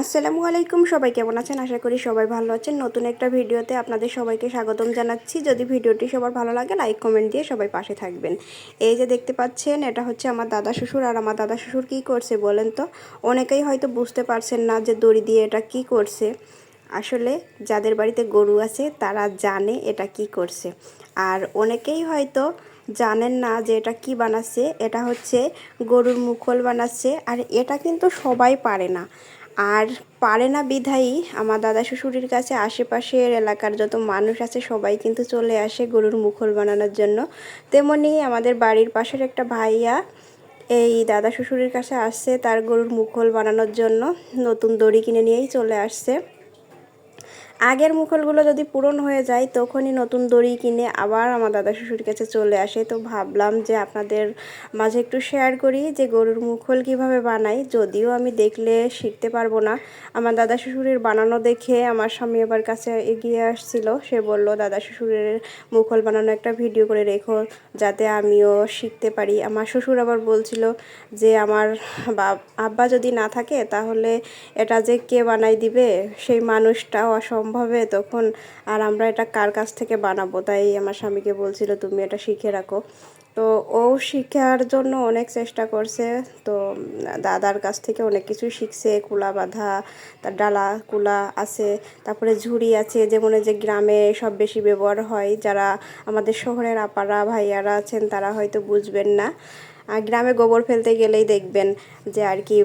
আসসালামু আলাইকুম, সবাই কেমন আছেন? আশা করি সবাই ভালো আছেন। নতুন একটা ভিডিওতে আপনাদের সবাইকে স্বাগতম জানাচ্ছি। যদি ভিডিওটি সবার ভালো লাগে লাইক কমেন্ট দিয়ে সবাই পাশে থাকবেন। এই যে দেখতে পাচ্ছেন, এটা হচ্ছে আমার দাদা শ্বশুর। আর আমার দাদা শ্বশুর কী করছে বলেন তো? অনেকেই হয়তো বুঝতে পারছেন না যে দড়ি দিয়ে এটা কি করছে। আসলে যাদের বাড়িতে গরু আছে, তারা জানে এটা কি করছে। আর অনেকেই হয়তো জানেন না যে এটা কি বানাচ্ছে। এটা হচ্ছে গরুর মুখল বানাচ্ছে। আর এটা কিন্তু সবাই পারে না। আর পারে না বিধায়ী, আমার দাদা শ্বশুরের কাছে আশেপাশের এলাকার যত মানুষ আছে সবাই কিন্তু চলে আসে গরুর মুখল বানানোর জন্য। তেমনি আমাদের বাড়ির পাশের একটা ভাইয়া এই দাদা শ্বশুরের কাছে আসছে তার গরুর মুখল বানানোর জন্য। নতুন দড়ি কিনে নিয়েই চলে আসছে। আগের মুখলগুলো যদি পূরণ হয়ে যায়, তখনই নতুন দড়ি কিনে আবার আমার দাদা শ্বশুর কাছে চলে আসে। তো ভাবলাম যে আপনাদের মাঝে একটু শেয়ার করি যে গরুর মুখল কীভাবে বানাই। যদিও আমি দেখলে শিখতে পারব না। আমার দাদা শ্বশুরের বানানো দেখে আমার স্বামী আবার কাছে এগিয়ে আসছিল। সে বলল, দাদা শ্বশুরের মুখল বানানো একটা ভিডিও করে রেখো, যাতে আমিও শিখতে পারি। আমার শ্বশুর আবার বলছিল যে, আমার আব্বা যদি না থাকে, তাহলে এটা যে কে বানাই দিবে? সেই মানুষটাও মানুষটা অসম্ভব সম্ভবে তখন আর আমরা এটা কার কাছ থেকে বানাবো? তাই আমার স্বামীকে বলছিল, তুমি এটা শিখে রাখো। তো ও শিখার জন্য অনেক চেষ্টা করছে। তো দাদার কাছ থেকে অনেক কিছু শিখছে। কুলা বাঁধা তার ডালা কুলা আছে, তারপরে ঝুড়ি আছে, যেমন যে গ্রামে সব বেশি ব্যবহার হয়। যারা আমাদের শহরের আপারা ভাইয়ারা আছেন, তারা হয়তো বুঝবেন না। আর গ্রামে গোবর ফেলতে গেলেই দেখবেন যে আর কি,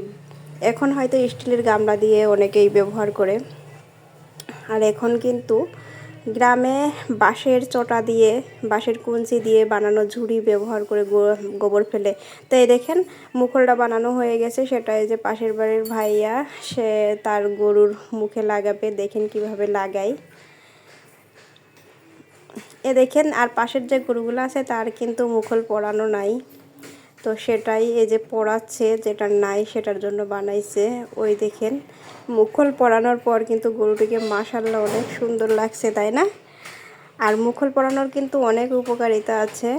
এখন হয়তো স্টিলের গামলা দিয়ে অনেকেই ব্যবহার করে। আর এখন কিন্তু গ্রামে বাঁশের চটা দিয়ে, বাঁশের কুঞ্চি দিয়ে বানানো ঝুড়ি ব্যবহার করে গোবর ফেলে। তো এই দেখেন, মুখলটা বানানো হয়ে গেছে। সেটা এই যে পাশের বাড়ির ভাইয়া, সে তার গরুর মুখে লাগাবে। দেখেন কীভাবে লাগাই। এ দেখেন, আর পাশের যে গরুগুলো আছে, তার কিন্তু মুখল পরানো নাই। তো সেটাই এই যে পড়াচ্ছে, যেটা নাই সেটার জন্য বানাইছে। ওই দেখেন, মুখল পড়ানোর পর কিন্তু গরুটিকে মাসাল্লাহ অনেক সুন্দর লাগছে, তাই না? আর মুখল পরানোর কিন্তু অনেক উপকারিতা আছে।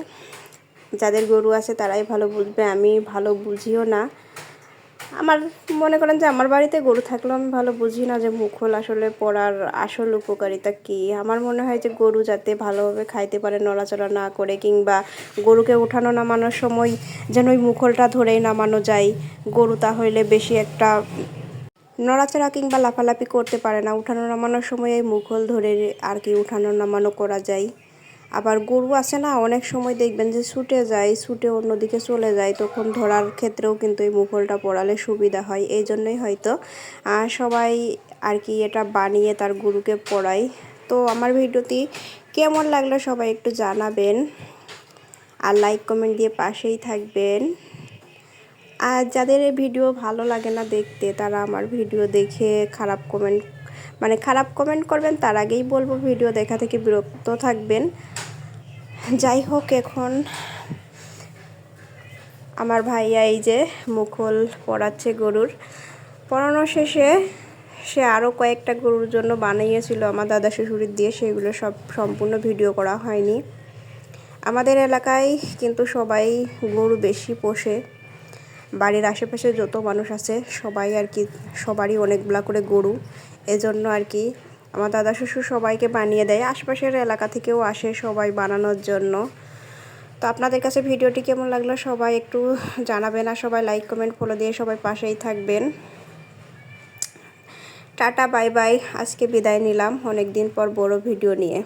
যাদের গরু আছে তারাই ভালো বুঝবে, আমি ভালো বুঝিও না। আমার মনে করেন যে আমার বাড়িতে গরু থাকলেও আমি ভালো বুঝি না যে মুখল আসলে পড়ার আসল উপকারিতা কি। আমার মনে হয় যে গরু যাতে ভালোভাবে খাইতে পারে, নড়াচড়া না করে, কিংবা গরুকে উঠানো নামানোর সময় যেন ওই মুখলটা ধরেই নামানো যায়। গরু তাহলে বেশি একটা নড়াচড়া কিংবা লাফালাফি করতে পারে না। উঠানো নামানোর সময় এই মুখল ধরে আর কি উঠানো নামানো করা যায়। আবার গরু আছে না, অনেক সময় দেখবেন যে ছুটে যায়, ছুটে অন্যদিকে চলে যায়, তখন ধরার ক্ষেত্রেও কিন্তু এই মুঘলটা পড়ালে সুবিধা হয়, এই জন্যই হয়তো। সবাই আর কি এটা বানিয়ে তার গরুকে পড়ায়। তো আমার ভিডিওটি কেমন লাগল সবাই একটু জানাবেন। আর লাইক কমেন্ট দিয়ে পাশেই থাকবেন। আর যাদের ভিডিও ভালো লাগে না দেখতে, তারা আমার ভিডিও দেখে খারাপ কমেন্ট মানে খারাপ কমেন্ট করবেন, তার আগেই বলব ভিডিও দেখা থেকে বিরক্ত থাকবেন। যাই হোক, এখন আমার ভাইয়া এই যে মুখল পড়াচ্ছে গরুর। পড়ানো শেষে সে আরও কয়েকটা গরুর জন্য বানিয়েছিল। আমার দাদা শ্বশুরের দিয়ে সেগুলো সব সম্পূর্ণ ভিডিও করা হয়নি। আমাদের এলাকায় কিন্তু সবাই গরু বেশি পোষে। বাড়ির আশেপাশে যত মানুষ আছে, সবাই আর কি, সবারই অনেকগুলা করে গরু। এজন্য আর কি আমার দাদা শ্বশুর সবাইকে বানিয়ে দেয়। আশপাশের এলাকা থেকেও আসে সবাই বানানোর জন্য। তো আপনাদের কাছে ভিডিওটি কেমন লাগল সবাই একটু জানাবেন আর সবাই লাইক কমেন্ট ফলো দিয়ে সবাই পাশেই থাকবেন। টাটা বাই বাই আজকে বিদায় নিলাম। অনেক দিন পর বড় ভিডিও নিয়ে।